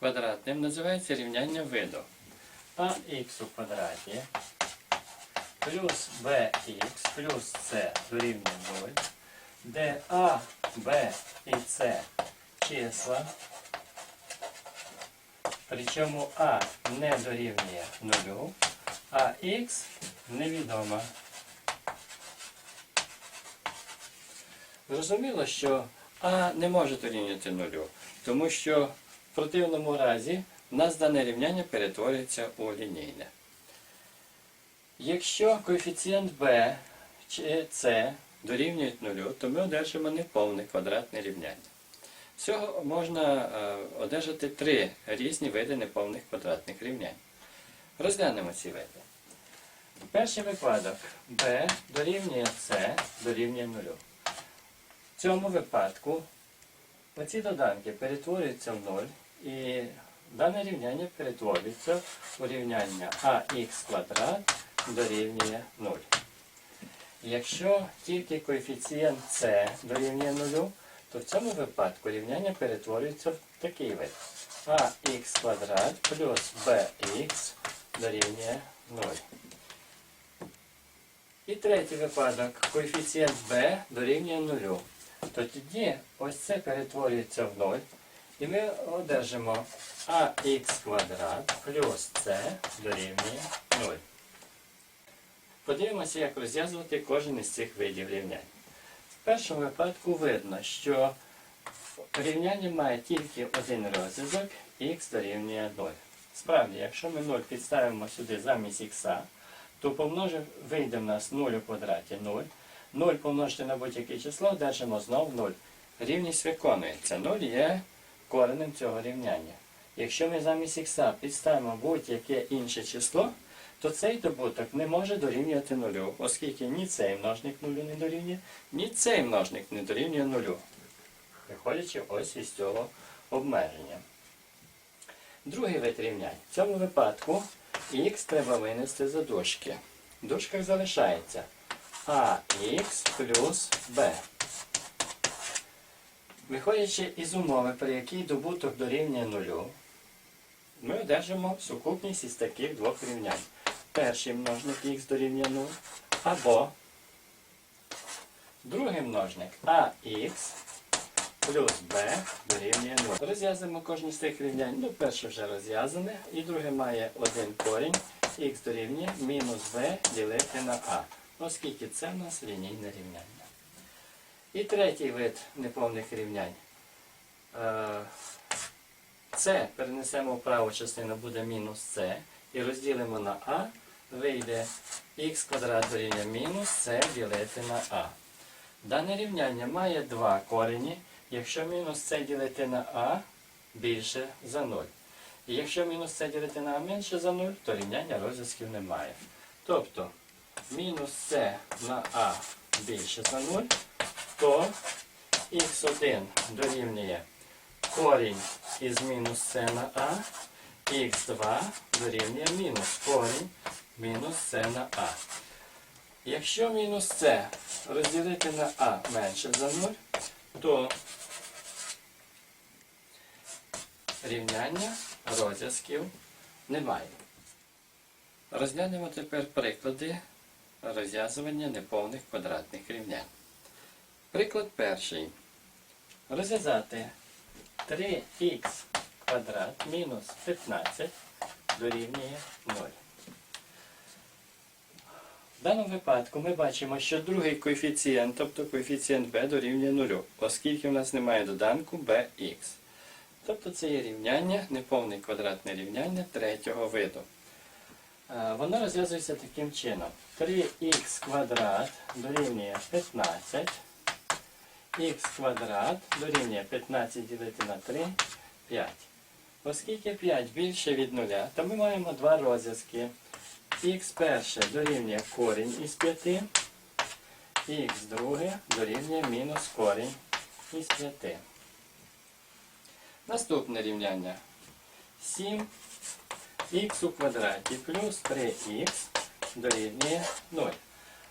квадратним називається рівняння виду. АХ у квадраті плюс bx плюс c дорівнює 0, де А, Б і С числа, причому А не дорівнює 0, а х невідома. Зрозуміло, що А не може дорівнювати нулю, тому що в противному разі в нас дане рівняння перетворюється у лінійне. Якщо коефіцієнт b чи c дорівнюють нулю, то ми одержимо неповне квадратне рівняння. Всього можна е, одержати три різні види неповних квадратних рівнянь. Розглянемо ці види. Перший випадок b дорівнює c дорівнює нулю. В цьому випадку оці доданки перетворюються в 0 і дане рівняння перетворюється у рівняння ax квадрат дорівнює 0. Якщо тільки коефіцієнт c дорівнює 0, то в цьому випадку рівняння перетворюється в такий вид. ax квадрат плюс bx дорівнює 0. І третій випадок. Коефіцієнт b дорівнює 0. То тоді ось це перетворюється в 0. І ми одержимо ax квадрат плюс c дорівнює 0. Подивимося, як розв'язувати кожен із цих видів рівнянь. В першому випадку видно, що рівняння має тільки один розв'язок х дорівнює 0. Справді, якщо ми 0 підставимо сюди замість х, то помножив, вийде в нас 0 у квадраті 0. 0 помножити на будь-яке число, одержимо знов 0. Рівність виконується. 0 є коренем цього рівняння. Якщо ми замість х підставимо будь-яке інше число, то цей добуток не може дорівнювати нулю, оскільки ні цей множник нулю не дорівнює, ні цей множник не дорівнює нулю. Виходячи ось із цього обмеження. Другий вид рівнянь. В цьому випадку х треба винести за дужки. В залишається ах плюс b. Виходячи із умови, при якій добуток дорівнює нулю, ми одержимо сукупність із таких двох рівнянь. Перший множник х дорівнює 0, або другий множник ах плюс b дорівнює 0. Розв'язуємо кожне з цих рівнянь. Ну, перше вже розв'язане, і друге має один корінь, х дорівнює мінус b ділити на а, оскільки це в нас лінійне рівняння. І третій вид неповних рівнянь. Е, С перенесемо в праву частину, буде мінус С, і розділимо на А, вийде х квадрат дорівнює мінус С ділити на А. Дане рівняння має два корені, якщо мінус С ділити на А більше за 0. І якщо мінус С ділити на А менше за 0, то рівняння розв'язків немає. Тобто мінус С на А більше за 0, то х1 дорівнює корінь із мінус С на А, х2 дорівнює мінус корінь мінус С на А. Якщо мінус С розділити на А менше за 0, то рівняння розв'язків немає. Розглянемо тепер приклади розв'язування неповних квадратних рівнянь. Приклад перший. Розв'язати 3х квадрат мінус 15 дорівнює 0. В даному випадку ми бачимо, що другий коефіцієнт, тобто коефіцієнт b дорівнює 0, оскільки в нас немає доданку bx. Тобто це є рівняння, неповне квадратне рівняння третього виду. Е, Воно розв'язується таким чином. 3х квадрат дорівнює 15 х квадрат дорівнює 15 ділити на 3 5. Оскільки 5 більше від 0, то ми маємо два розв'язки. х перше дорівнює корінь із 5, х друге дорівнює мінус корінь із 5. Наступне рівняння. 7 х у квадраті плюс 3х дорівнює 0.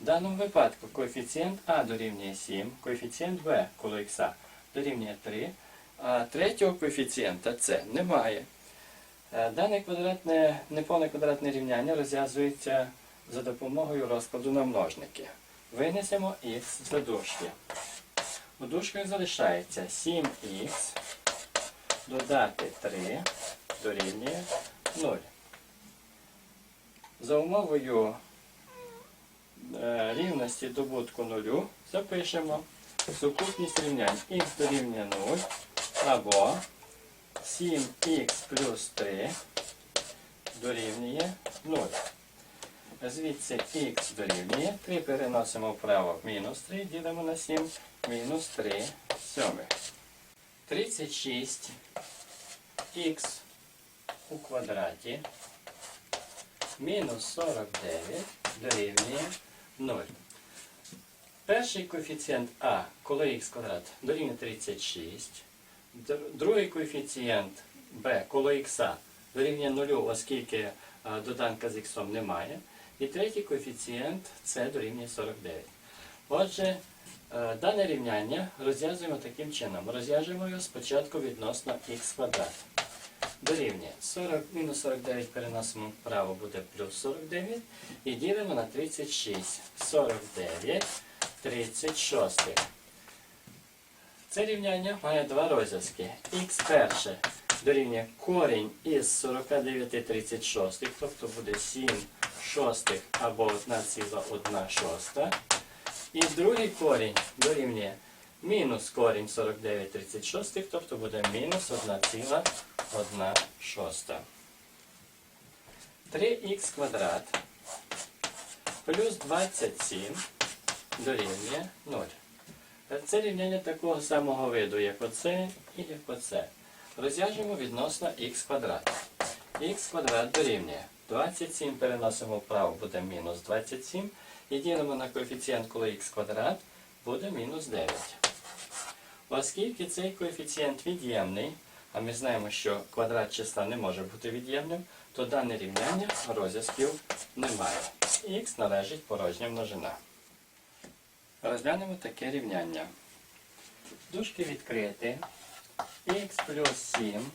В даному випадку коефіцієнт А дорівнює 7, коефіцієнт Б коло х дорівнює 3, А третього коефіцієнта це немає. Е, Дане квадратне, неповне квадратне рівняння розв'язується за допомогою розкладу на множники. Винесемо х за дужки. У дужках залишається 7х додати 3 дорівнює 0. За умовою е, рівності добутку нулю запишемо сукупність рівнянь х дорівнює 0 або 7х плюс 3 дорівнює 0. Звідси х дорівнює 3 переносимо вправо мінус 3, ділимо на 7, мінус 3 сьомих. 36 х у квадраті мінус 49 дорівнює 0. Перший коефіцієнт а, коли х квадрат, дорівнює 36. Другий коефіцієнт b, коли х дорівнює 0, оскільки доданка з х немає. І третій коефіцієнт c дорівнює 49. Отже, е, дане рівняння розв'язуємо таким чином. Розв'яжемо його спочатку відносно х квадрат. Дорівнює 40, мінус 49 переносимо вправо буде плюс 49 і ділимо на 36. 49, 36. Це рівняння має два розв'язки. х перше дорівнює корінь із 49 36, тобто буде 7 шостих або 1,1 шоста. І другий корінь дорівнює мінус корінь 49 36, тобто буде мінус 1,1 шоста. 3х квадрат плюс 27 дорівнює 0. Це рівняння такого самого виду, як оце і як оце. Розв'яжемо відносно х квадрат. х квадрат дорівнює 27 переносимо вправо, буде мінус 27. І ділимо на коефіцієнт, коли х квадрат, буде мінус 9. Оскільки цей коефіцієнт від'ємний, а ми знаємо, що квадрат числа не може бути від'ємним, то дане рівняння розв'язків немає. Х належить порожня множина. Розглянемо таке рівняння. Дужки відкриті. х плюс 7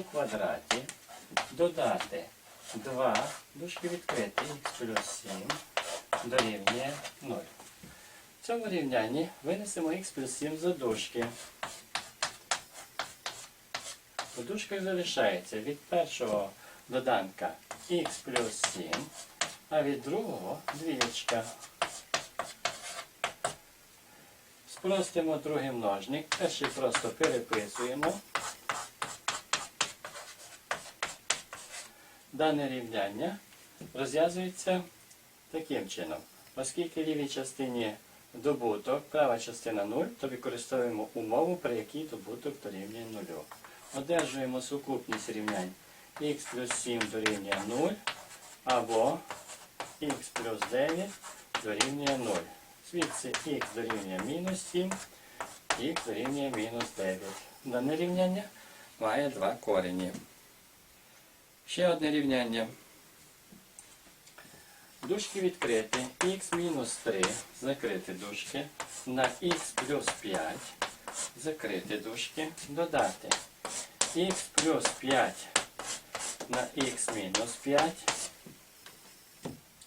у квадраті. Додати 2, дужки відкриті, х плюс 7 дорівнює 0. В цьому рівнянні винесемо х плюс 7 за дужки. У залишається від першого доданка х плюс 7, а від другого двічка. Спростимо другий множник. Перший просто переписуємо. Дане рівняння розв'язується таким чином. Оскільки лівій частині добуток, права частина 0, то використовуємо умову, при якій добуток дорівнює 0. Одержуємо сукупність рівнянь х плюс 7 дорівнює 0 або х плюс 9 дорівнює 0. Звідси х дорівнює мінус 7, х дорівнює мінус 9. Дане рівняння має два корені. Ще одне рівняння. Дужки відкриті. х мінус 3, закрити дужки, на х плюс 5, закрити дужки, додати. Х плюс 5 на х мінус 5,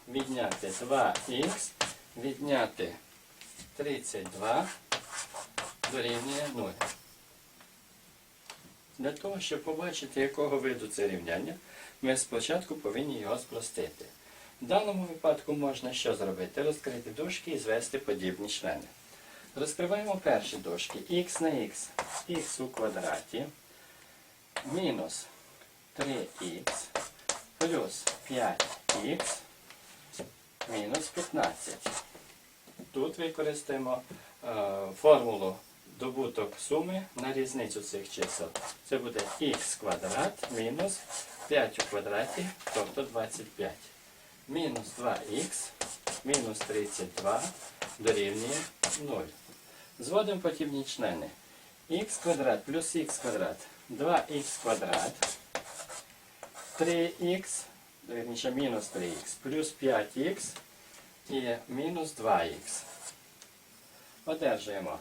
відняти 2х, відняти 32 дорівнює 0. Для того, щоб побачити, якого виду це рівняння, ми спочатку повинні його спростити. В даному випадку можна що зробити? Розкрити дужки і звести подібні члени. Розкриваємо перші дужки. х на х, х у квадраті, мінус 3х, плюс 5х, мінус 15. Тут використаємо е, формулу добуток суми на різницю цих чисел. Це буде х квадрат мінус 5 у квадраті, тобто 25. Мінус 2х мінус 32 дорівнює 0. Зводимо подібні члени. х квадрат плюс х квадрат 2х квадрат 3х, вірніше мінус 3х, плюс 5х і мінус 2х. Одержуємо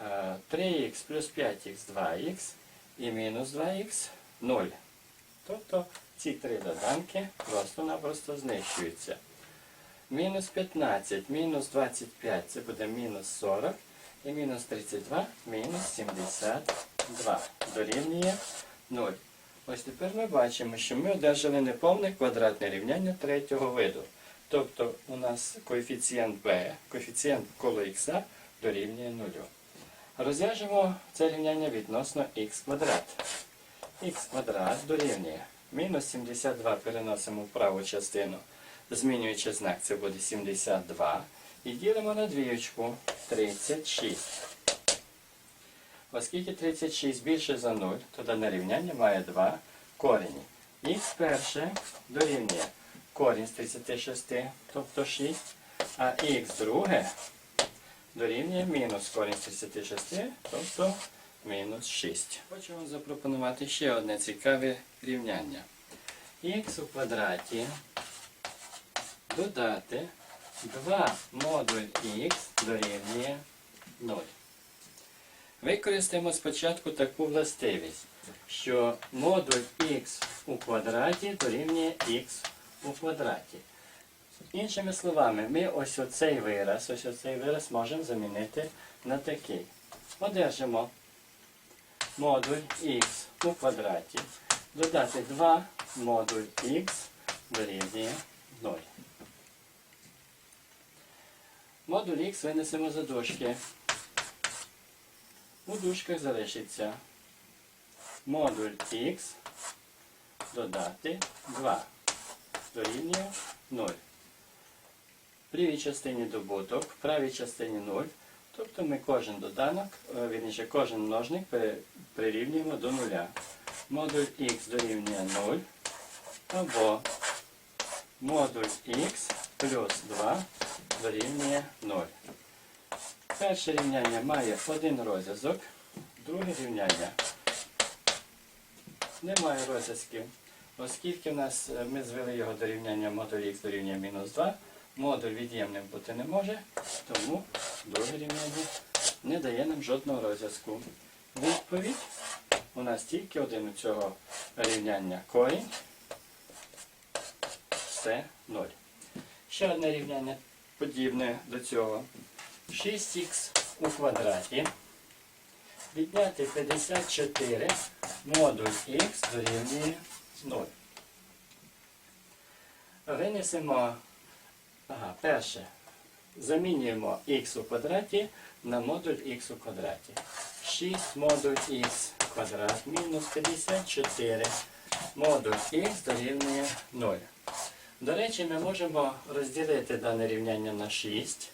Е, 3х плюс 5х 2х і мінус 2х 0. Тобто ці три доданки просто-напросто знищуються. Мінус 15, мінус 25 це буде мінус 40. І мінус 32, мінус 72 дорівнює 0. Ось тепер ми бачимо, що ми одержали неповне квадратне рівняння третього виду. Тобто у нас коефіцієнт b, коефіцієнт коло х дорівнює 0. Розв'яжемо це рівняння відносно х квадрат. х квадрат дорівнює мінус 72 переносимо в праву частину, змінюючи знак, це буде 72. І ділимо на двієчку 36. Оскільки 36 більше за 0, то дане рівняння має два корені. Х перше дорівнює корінь з 36, тобто 6, а х друге дорівнює мінус корінь з 36, тобто мінус 6. Хочу вам запропонувати ще одне цікаве рівняння. х у квадраті додати 2 модуль х дорівнює 0. Використаємо спочатку таку властивість, що модуль х у квадраті дорівнює х у квадраті. Іншими словами, ми ось оцей вираз, ось оцей вираз можемо замінити на такий. Одержимо модуль х у квадраті. Додати 2 модуль х дорівнює 0. Модуль х винесемо за дужки. У дужках залишиться модуль х додати 2 дорівнює 0. В лівій частині добуток, в правій частині 0. Тобто ми кожен доданок, е, вірніше, кожен множник прирівнюємо до нуля. Модуль х дорівнює 0 або модуль х плюс 2 дорівнює 0. Перше рівняння має один розв'язок, друге рівняння не має розв'язків. Оскільки в нас е, ми звели його до рівняння модуль х дорівнює мінус 2, модуль від'ємним бути не може, тому друге рівняння не дає нам жодного розв'язку. Відповідь у нас тільки один у цього рівняння корінь. Це 0. Ще одне рівняння подібне до цього. 6х у квадраті. Відняти 54 модуль х дорівнює 0. Винесемо, ага, перше, замінюємо х у квадраті на модуль х у квадраті. 6 модуль х квадрат мінус 54 модуль х дорівнює 0. До речі, ми можемо розділити дане рівняння на 6.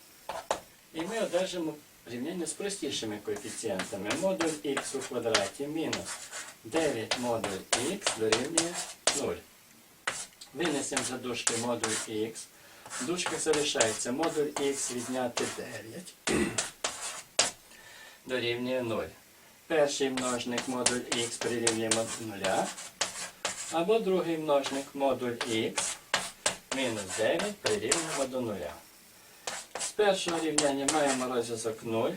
І ми одержимо рівняння з простішими коефіцієнтами. Модуль х у квадраті мінус 9 модуль х дорівнює 0. Винесемо за дужки модуль х. В дужках залишається модуль х відняти 9 дорівнює 0. Перший множник модуль х прирівнюємо до 0. Або другий множник модуль х мінус 9 прирівнюємо до 0. З першого рівняння маємо розв'язок 0.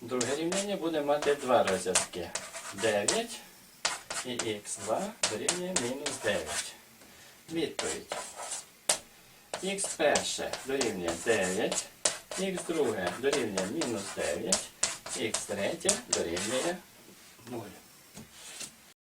Друге рівняння буде мати два розв'язки. 9 і х2 дорівнює мінус 9. Відповідь х перше дорівнює 9, х друге дорівнює мінус 9, х третє дорівнює 0.